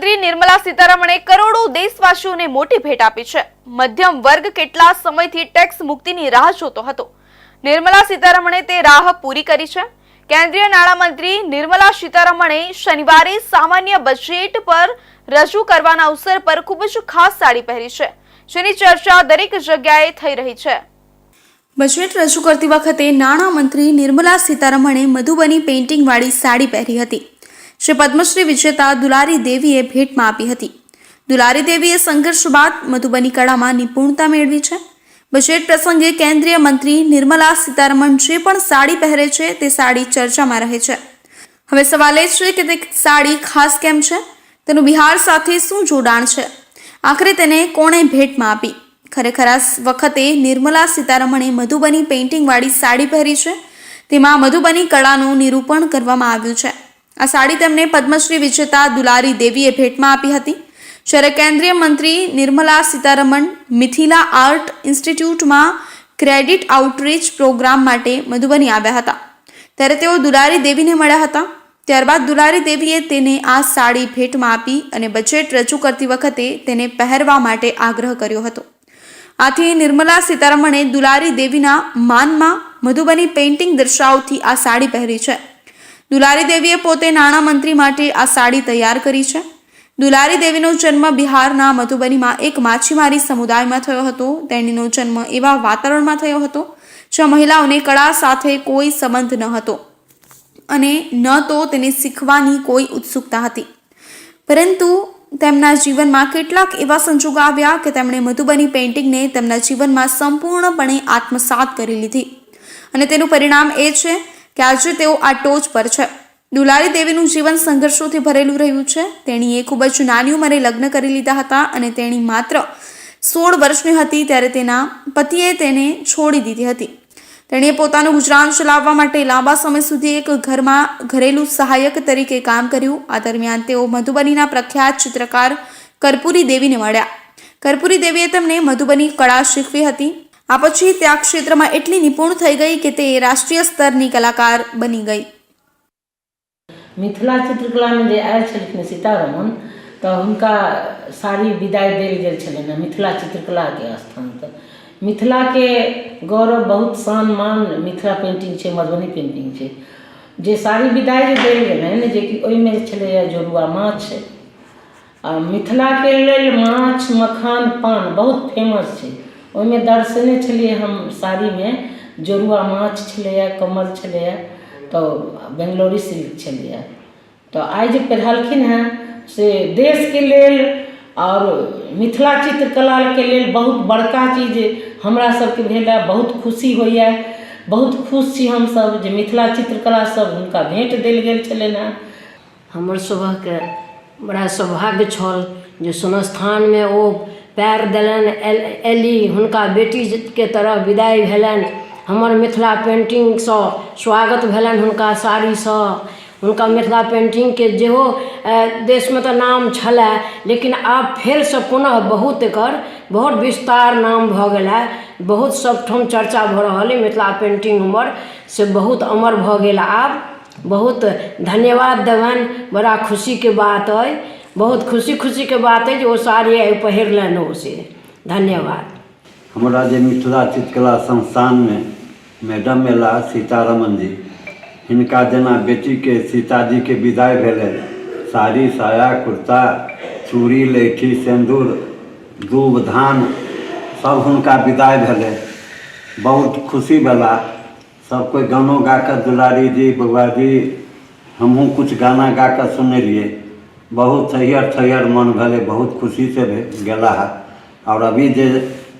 નાણામંત્રી નિર્મલા સીતારમણે કરોડો દેશવાસીઓને મોટી ભેટ આપી છે. મધ્યમ વર્ગ કેટલા સમયથી ટેક્સ મુક્તિની રાહ જોતો હતો? નિર્મલા સીતારમણે તે રાહ પૂરી કરી છે. કેન્દ્રીય નાણામંત્રી નિર્મલા સીતારમણે શનિવારે સામાન્ય બજેટ પર રજૂ કરવાના અવસર પર ખૂબ જ ખાસ સાડી પહેરી છે, જેની ચર્ચા દરેક જગ્યાએ થઈ રહી છે. બજેટ રજૂ કરતી વખતે નાણામંત્રી નિર્મલા સીતારમણે મધુબની પેઇન્ટિંગવાળી સાડી પહેરી હતી. જે પદ્મશ્રી વિજેતા દુલારી દેવીએ ભેટમાં આપી હતી. દુલારી દેવીએ સંઘર્ષ બાદ મધુબની કળામાં નિપુણતા મેળવી છે. બજેટ પ્રસંગે કેન્દ્રીય મંત્રી નિર્મલા સીતારમણ જે પણ સાડી પહેરે છે તે સાડી ચર્ચામાં રહે છે. હવે સવાલ એ છે કે તે સાડી ખાસ કેમ છે? તેનું બિહાર સાથે શું જોડાણ છે? આખરે તેને કોણે ભેટમાં આપી? ખરેખર આ વખતે નિર્મલા સીતારમણે મધુબની પેઇન્ટિંગવાળી સાડી પહેરી છે. તેમાં મધુબની કળાનું નિરૂપણ કરવામાં આવ્યું છે. આ સાડી તેમને પદ્મશ્રી વિજેતા દુલારી દેવીએ ભેટમાં આપી હતી. જ્યારે કેન્દ્રીય મંત્રી નિર્મલા સીતારમણ મિથિલા આર્ટ ઇન્સ્ટિટ્યૂટમાં ક્રેડિટ આઉટરીચ પ્રોગ્રામ માટે મધુબની આવ્યા હતા. ત્યારે તેઓ દુલારી દેવીને મળ્યા હતા. ત્યારબાદ દુલારી દેવીએ તેને આ સાડી ભેટમાં આપી અને બજેટ રજૂ કરતી વખતે તેને પહેરવા માટે આગ્રહ કર્યો હતો. આથી નિર્મલા સીતારમણે દુલારી દેવીના માનમાં મધુબની પેઇન્ટિંગ દર્શાવતી આ સાડી પહેરી છે. દુલારી દેવીએ પોતે નાણામંત્રી માટે આ સાડી તૈયાર કરી છે. દુલારી દેવીનો જન્મ બિહારના મધુબનીમાં એક માછીમારી સમુદાયમાં થયો હતો. તેણીનો જન્મ એવા વાતાવરણમાં થયો હતો, જ્યાં મહિલાઓને કળા સાથે કોઈ સંબંધ ન હતો અને ન તો તેને શીખવાની કોઈ ઉત્સુકતા હતી. પરંતુ તેમના જીવનમાં કેટલાક એવા સંજોગો આવ્યા કે તેમણે મધુબની પેઇન્ટિંગને તેમના જીવનમાં સંપૂર્ણપણે આત્મસાત કરી લીધી. અને તેનું પરિણામ એ છે કે આજે તેઓ આ ટોચ પર છે. દુલારી દેવીનું જીવન સંઘર્ષોથી ભરેલું રહ્યું છે. તેણીએ ખૂબ જ નાની ઉંમરે લગ્ન કરી લીધા હતા અને તેણી માત્ર સોળ વર્ષની હતી ત્યારે તેના પતિએ તેને છોડી દીધી હતી. તેણીએ પોતાનું ગુજરાન ચલાવવા માટે લાંબા સમય સુધી એક ઘરમાં ઘરેલું સહાયક તરીકે કામ કર્યું. આ દરમિયાન તેઓ મધુબનીના પ્રખ્યાત ચિત્રકાર કર્પૂરી દેવીને મળ્યા. કર્પૂરી દેવીએ તેમને મધુબની કળા શીખવી હતી. આ પછી તે આ ક્ષેત્રમાં એટલી નિપુણ થઈ ગઈ કે તે રાષ્ટ્રીય સ્તરની કલાકાર બની ગઈ मिथिला चित्रकलामे जे आयल छलखिन सीतारमण तऽ हुनका सारी विदाइ देल गेल छलनि हेँ मिथिला चित्रकलाके स्थान तऽ मिथिलाके गौरव बहुत शान मान मिथिला पेन्टिंग छै मधुबनी पेन्टिंग छै जे सारी विदाइ जे देल गेलनि जेकि ओहिमे छलैए जोड़ुआ माछ आ मिथिलाके लेल माछ मखान पान बहुत फेमस छै ओहिमे दर्शने छलियै हम साड़ीमे जोड़ुआ माछ छलैए कमल छलैए तऽ बेंगलोरी सिल्क छलैए तऽ आइ जे पहिरलखिन हेँ, से देशके लेल आओर मिथिला चित्रकलाके लेल बहुत बड़का चीज़ हमरा भेल बहुत खुशी होइए। बहुत खुश छी हमसभ जे मिथिला चित्रकला सब हुनका भेँट देल हेँ। हमर बड़ा सौभाग्य छल जे सुनस्थानमे ओ पैर देलनि एल एली हुनका बेटीके तरह विदाइ भेलनि हमर मिथिला पेन्टिंगसँ स्वागत भेलनि हुनका साड़ीसँ हुनका मिथिला पेन्टिंगके जेहो अ, देशमे तऽ नाम छलए लेकिन आब फेरसँ पुनः बहुत एकर बहुत विस्तार नाम भऽ गेल है बहुत सबठाम चर्चा भऽ रहल अइ मिथिला पेन्टिंग हमर से बहुत अमर भऽ गेल आब बहुत धन्यवाद देबनि बड़ा खुशीके बात अइ बहुत खुशी खुशी के बात है जो सारी आए पहर लेनो उसे धन्यवाद। हमारा जो मिथिला चित्रकला संस्थान में मैडम मेला सीतारमन जी, हिनका जना बेटी के सीता जी के विदाई भेल, साड़ी, साया, कुर्ता, चूड़ी, लैठी, सिंदूर दूब धान, सब हुनका विदाई भेल। बहुत खुशी वाला सब कोई गानों गाकर दुलारी जी बबुआ जी, हमहूँ कुछ गाना गाकर सुनलिए बहुत थैहर थैहर मन भेलै बहुत खुशीसँ भे- गेला है और अभी जे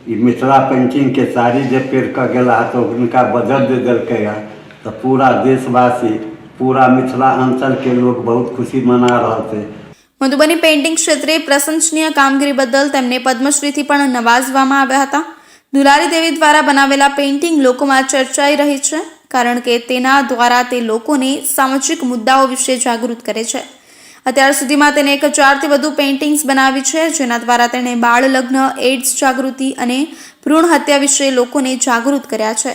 ई मिथिला पेंटिंगके साड़ी जे पेड़ कऽ गेला है तऽ हुनका बजट दे देलकै है तऽ पूरा देशवासी पूरा मिथिला अंचलके लोग बहुत खुशी मना रहल छै મધુબની પેઇન્ટિંગ ક્ષેત્રે પ્રશંસનીય કામગીરી બદલ તેમને પદ્મશ્રીથી પણ નવાજવામાં આવ્યા હતા દુલારી દેવી દ્વારા બનાવેલા પેઇન્ટિંગ લોકોમાં ચર્ચાઈ રહી છે કારણ કે તેના દ્વારા તે લોકોને સામાજિક મુદ્દાઓ વિશે જાગૃત કરે છે અત્યાર સુધીમાં તેને એક હજારથી વધુ પેઇન્ટિંગ્સ બનાવી છે, જેના દ્વારા તેણે બાળ લગ્ન એડ્સ જાગૃતિ અને ભ્રૂણ હત્યા વિશે લોકોને જાગૃત કર્યા છે.